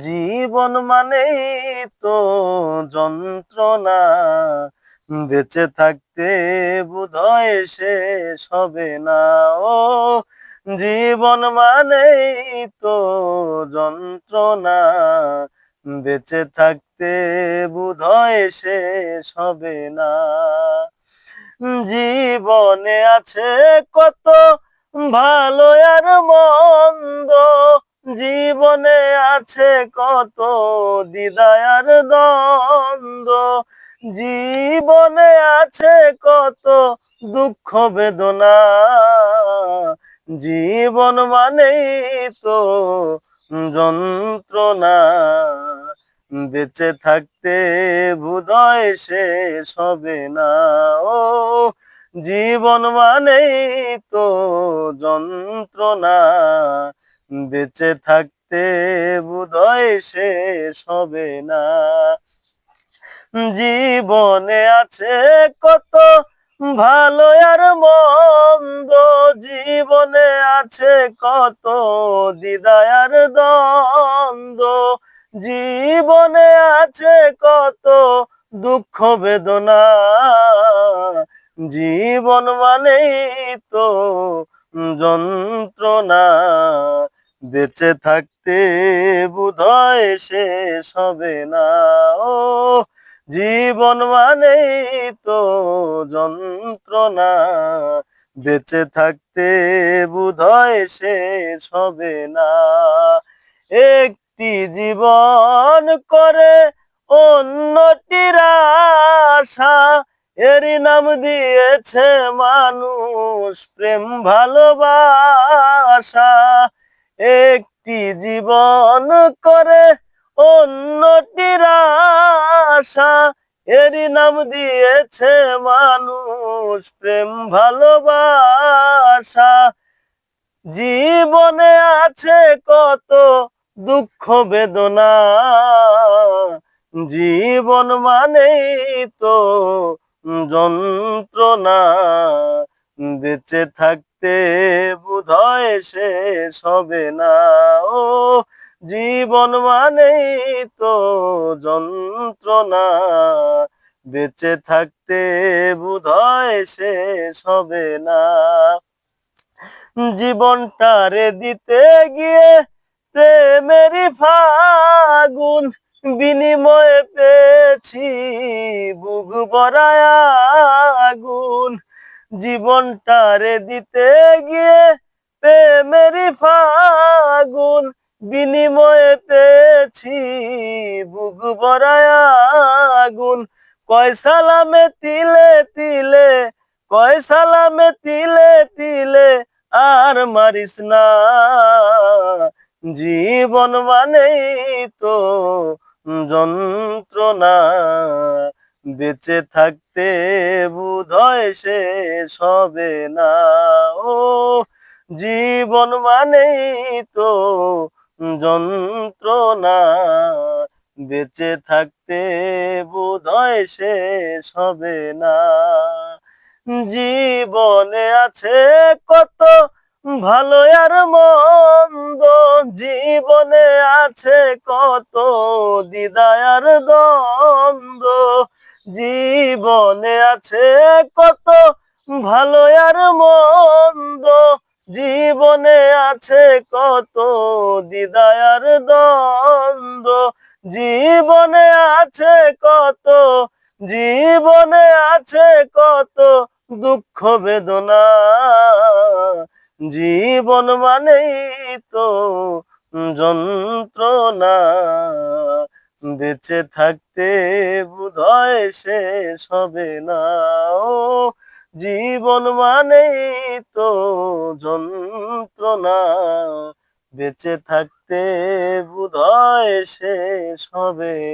জীবন মানেই তো যন্ত্রণা। বেঁচে থাকতে বোধহয় শেষ হবে না। ও, জীবন মানেই তো যন্ত্রণা। বেঁচে থাকতে বোধহয় শেষ হবে না। জীবনে আছে কত ভালো আর মন্দ। জীবনে আছে কত দিদায়ার দ্বন্দ্ব। জীবনে আছে কত দুঃখ বেদনা। জীবন মানেই তো যন্ত্রণা। বেঁচে থাকতে বোধহয় শেষ হবে না। ও, জীবন মানেই তো যন্ত্রণা। বেঁচে থাকতে বোধহয় শেষ হবে না। জীবনে আছে কত ভালো আর মন্দ, জীবনে আছে কত দিদায়ার দ্বন্দ্ব, জীবনে আছে কত দুঃখ বেদনা। জীবন মানেই তো যন্ত্রণা বেঁচে থাকতে বোধহয় শেষ হবে না। ও, জীবন মানেই তো যন্ত্রণা। বেঁচে থাকতে বোধহয় শেষ হবে না। একটি জীবন করে অন্যটির আশা, এরই নাম দিয়েছে মানুষ প্রেম ভালোবাসা। একটি জীবন করে অন্যটির আশা। এরই নাম দিয়েছে মানুষ প্রেম ভালোবাসা। জীবনে আছে কত দুঃখ বেদনা। জীবন মানেই তো যন্ত্রণা। বেঁচে থাকতে বোধয় শেষ হবে না। ও, জীবন মানেই তো যন্ত্রণা। বেঁচে থাকতে বোধয় শেষ হবে না। জীবনটারে দিতে গিয়ে প্রেমেরই ফাগুন বিনিময়ে পেয়েছি। বুক আগুন জীবনটারে দিতে গিয়ে প্রেমেরই ফাগুন বিনিময়ে পেয়েছি বুক আগুন। কয় সালামে তিলে তিলে, কয় সালামে তিলে তিলে, আর মারিস না। জীবন মানেই তো যন্ত্রণা। বেঁচে থাকতে বোধহয় শেষ হবে না। ও, জীবন মানেই তো যন্ত্রণা। বেঁচে থাকতে বোধহয় শেষ হবে না। জীবনে আছে কত ভালো আর মন্দ। জীবনে আছে কত দিদায়ার দ্বন্দ্ব। জীবনে আছে কত ভালো আর মন্দ। জীবনে আছে কত দিদায়ার দ্বন্দ্ব। জীবনে আছে কত, জীবনে আছে কত দুঃখ বেদনা। জীবন মানেই তো যন্ত্রণা। বেঁচে থাকতে বোধহয় শেষ হবে না। ও, জীবন মানেই তো যন্ত্রণা। বেঁচে থাকতে বোধহয় শেষ হবে